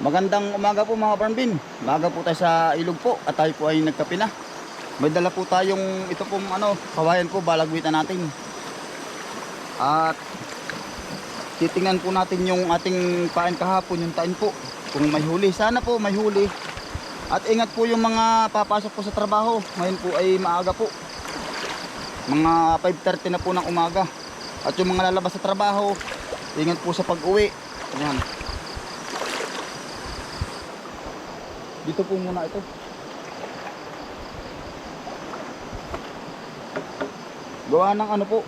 Magandang umaga po mga Parmbin. Maga po tayo sa ilog po at tayo po ay nagkape na. May dala po tayong ito pong ano, kawayan po balagwitan natin. At titingnan po natin yung ating pain kahapon, yung tain po. Kung may huli, sana po may huli. At ingat po yung mga papasok po sa trabaho. Ngayon po ay maaga po. Mga 5.30 na po ng umaga. At yung mga lalabas sa trabaho, ingat po sa pag-uwi. Ayan. Dito po muna ito. Gawa ng ano po.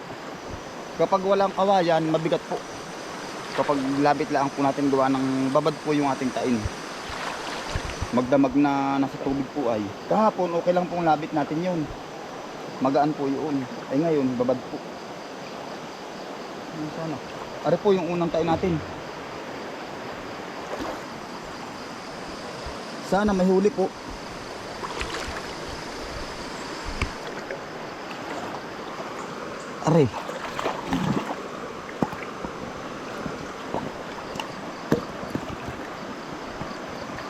Kapag walang kawayan, mabigat po. Kapag labit lang po natin gawa ng babad po yung ating tain. Magdamag na nasa tubig po ay. Kahapon okay lang pong labit natin yun. Magaan po yun. Ay ngayon, babad po. Ano sana? Are po yung unang tain natin. Sana may huli po. Are.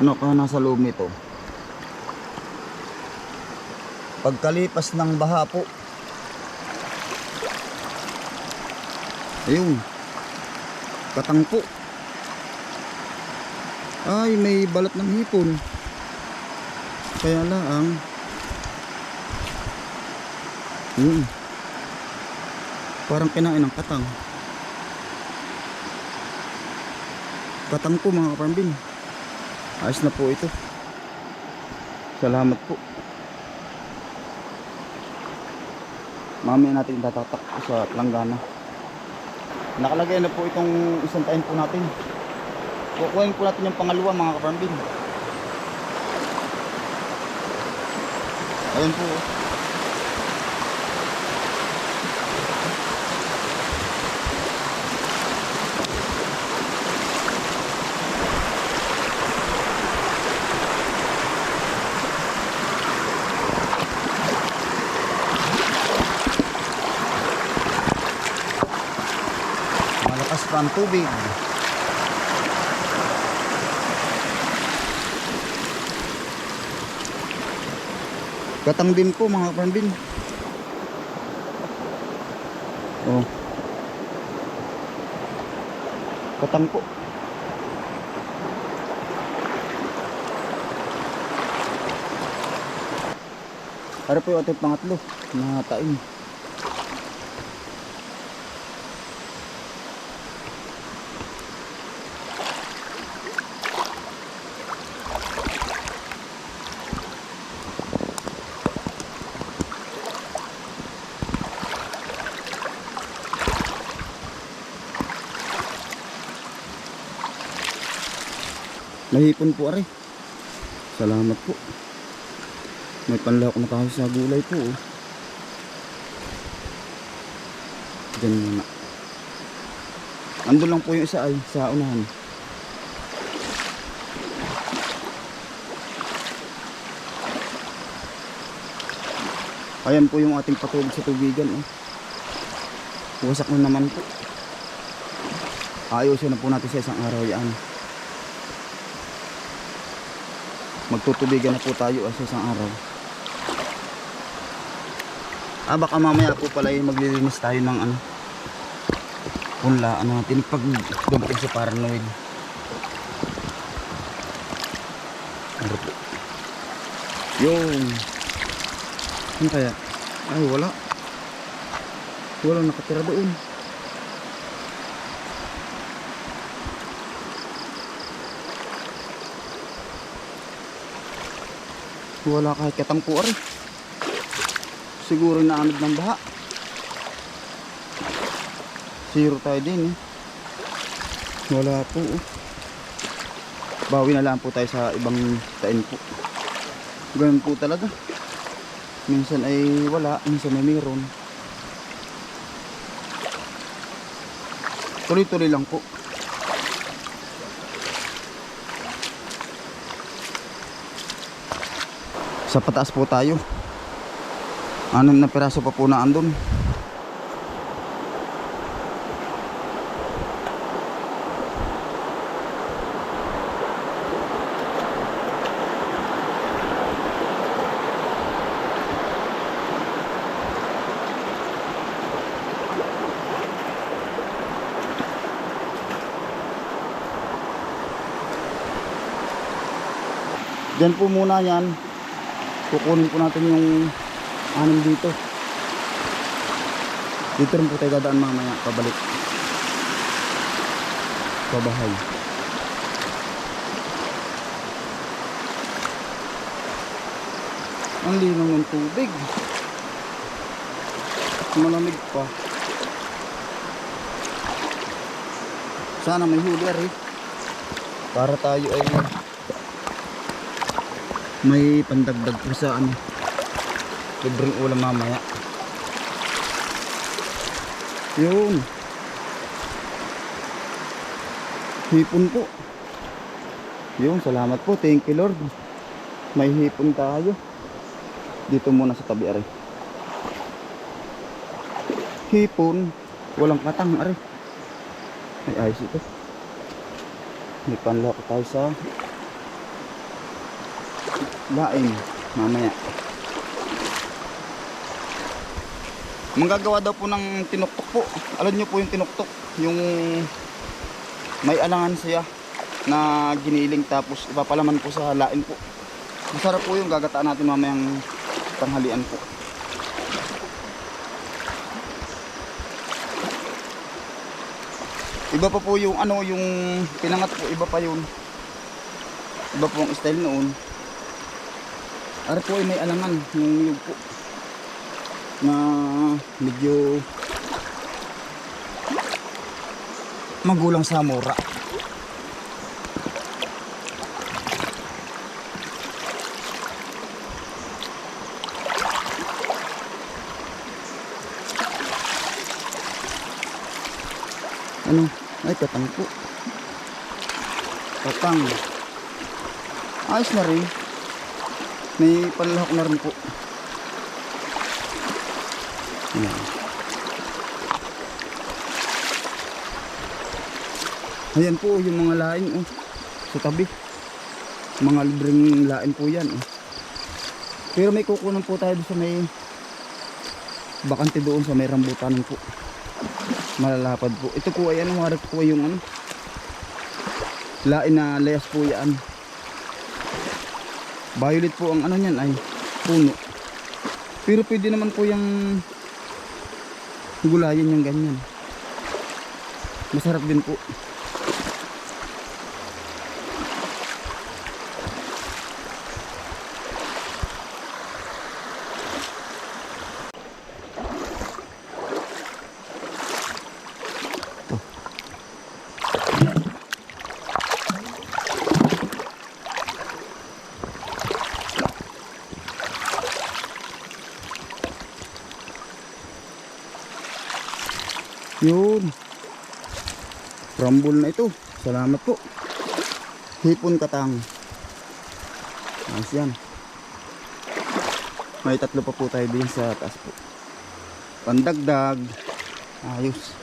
Ano ka nasa loob nito? Pagkalipas ng baha po. Ayun. Katang po. Ay, may balat ng hipon. Kaya lang. Yun. Parang kinain ng katang. Katang po mga kaparambin. Ayos na po ito. Salamat po. Mamaya natin tatatak sa langgana. Nakalagay na po itong isang tayin po natin. Kukuhain po natin yung pangalawa mga kaparambin. Ayun po. Ang tubig. Katang din po mga kapambin. Oh. Katang po. Para po yung ating pangatlo na tain. Nahipon po are. Salamat po. May panlawak na tayo sa gulay po. Oh. Diyan muna. Ando lang po yung isa ay sa unahan. Ayan po yung ating patulog sa tubigan. Oh. Wasak na naman po. Ayusin na po natin sa isang araw yan. Magtutubigan na po tayo sa isang araw. Ah baka mamaya po pala yung maglilinis tayo ng ano punla ano natin pag dumating sa paranoid. Ano yun. Ano kaya? Ay wala. Wala nakatira doon Wala kahit katampo rin. Siguro naanod ng baha. Zero tayo din eh. Wala po. oh. Bawi na lang po tayo sa ibang tain po. Ganun po talaga. Minsan ay wala, minsan ay mayroon. Tuloy-tuloy lang po. sa pataas po tayo. Anim na piraso pa po na andun Diyan po muna yan. Kukunin po natin yung anim dito. Dito rin po tayo dadaan mamaya pabalik. Sa bahay. Ang linaw ng tubig. Malamig pa. Sana may huli ari. Para tayo ay may pandagdag po sa ano. Libreng ulam mamaya. Yun. Hipon po. Yun, salamat po. Thank you Lord. May hipon tayo. Dito muna sa tabi ari. Hipon. Walang katang ari. May ayos ito. May panlok tayo sa lain mamaya. Manggagawa daw po ng tinuktok po. Alam niyo po yung tinuktok, yung may alangan siya na giniling tapos ipapalaman po sa lain po. Masarap po yung gagataan natin mamayang tanghalian po. Iba pa po yung ano, yung pinangat po, iba pa yun. Iba po ang style noon. Ara po ay may alangan yung niyog po na medyo magulang sa mura. Ano? Ay, katang po. Katang. Ayos na rin. May panlahok na rin po. Ayan. Ayan po yung mga laing oh, sa tabi. Mga libreng lain po yan. Oh. Pero may kukunan po tayo sa may bakante doon sa may rambutan po. Malalapad po. Ito po ay ano, harap po yung ano. Lain na layas po yan. Violet po ang ano niyan ay puno. Pero pwede naman po yung gulayan yung ganyan. Masarap din po. Yun. Rumble na ito. Salamat po. Hipon katang. Ayos yan. May tatlo pa po tayo din sa taas po. Pandagdag. Ayos.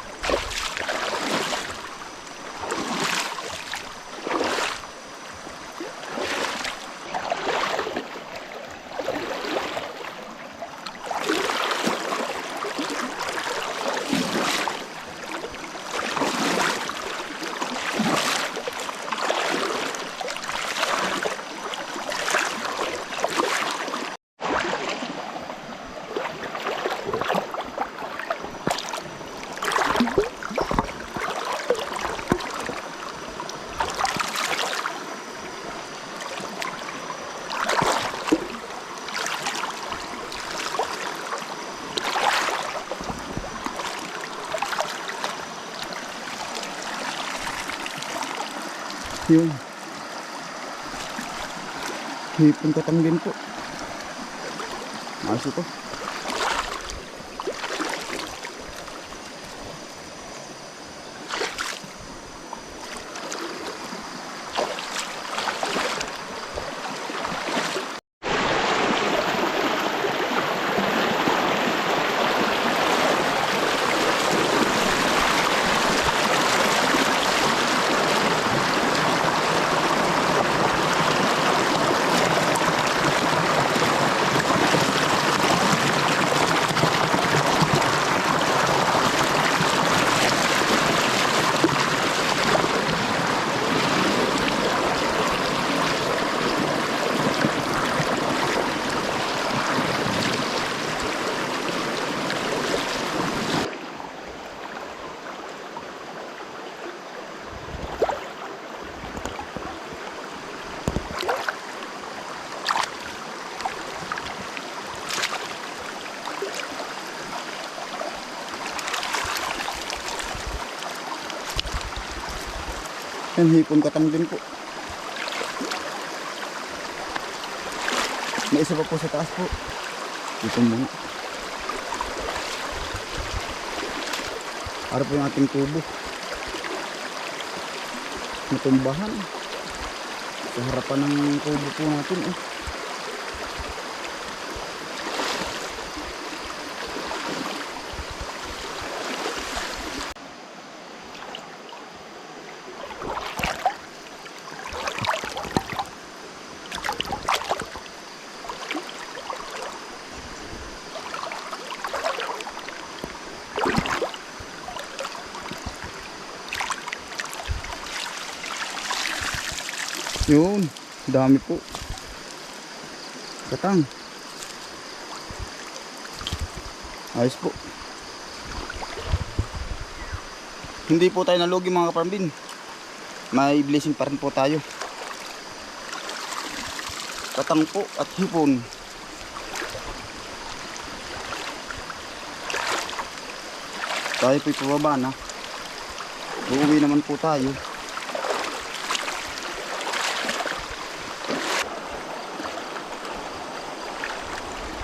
Yun. Hipon katang din po. Ayos ito. Yan, hipon katang din po. May isa pa po sa taas po. Dito muna. Para po yung ating tubo. Natumbahan. Sa harapan ng tubo po natin eh. Yun, dami po. Katang. Ayos po. Hindi po tayo nalugi mga kaparambin. May blessing pa rin po tayo. Katang po at hipon. Tayo po'y pababa na. Uuwi naman po tayo.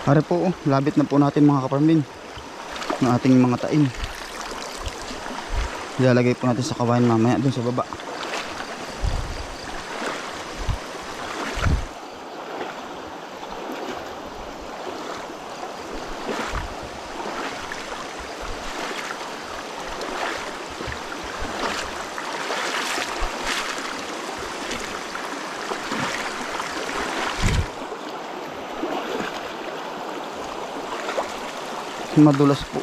Are po, oh, labit na po natin mga kaparmin ng ating mga tain. Ilalagay po natin sa kawain mamaya dun sa baba. Madulas po.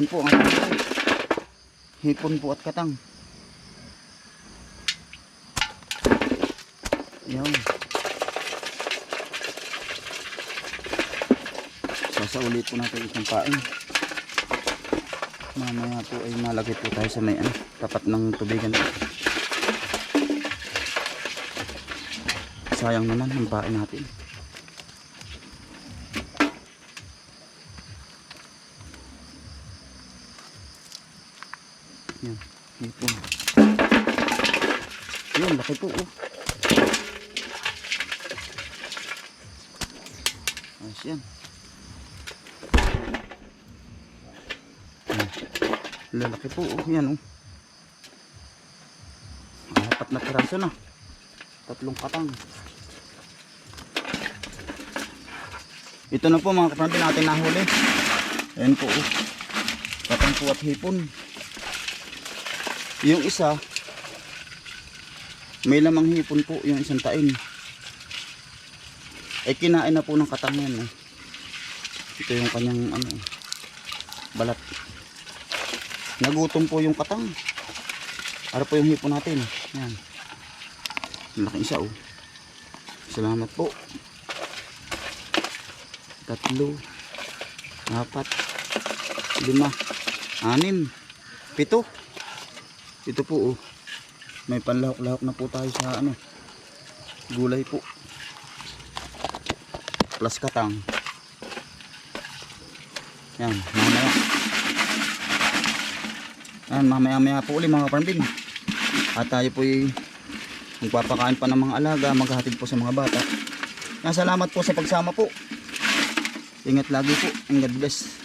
Yan po ang hipon po at katang. Yan. Sasauli po natin itong pain. Mamaya po ay malagay po tayo sa may ano, tapat ng tubigan. Sayang naman ang pain natin. Yan, hipon. Yan, laki po oh. Ayos yan. Yan. Lalaki po oh, yan oh. Apat na piraso na. Tatlong katang. Ito na po mga kapatid natin nahuli. Ayan po oh. Katang po at hipon. Yung isa, may lamang hipon po yung isang tain. Eh kinain na po ng katang yan. Eh. Ito yung kanyang ano, balat. Nagutom po yung katang. Para po yung hipon natin. Yan. Malaking isa oh. Salamat po. Tatlo. Apat. Lima. Anim. Pito. Ito po oh. May panlahok-lahok na po tayo sa ano. Gulay po. Plus katang. Yan, mamaya. Yan, mamaya-maya po ulit mga parmbin. At tayo po magpapakain pa ng mga alaga, maghahatid po sa mga bata. Yan, salamat po sa pagsama po. Ingat lagi po and God bless.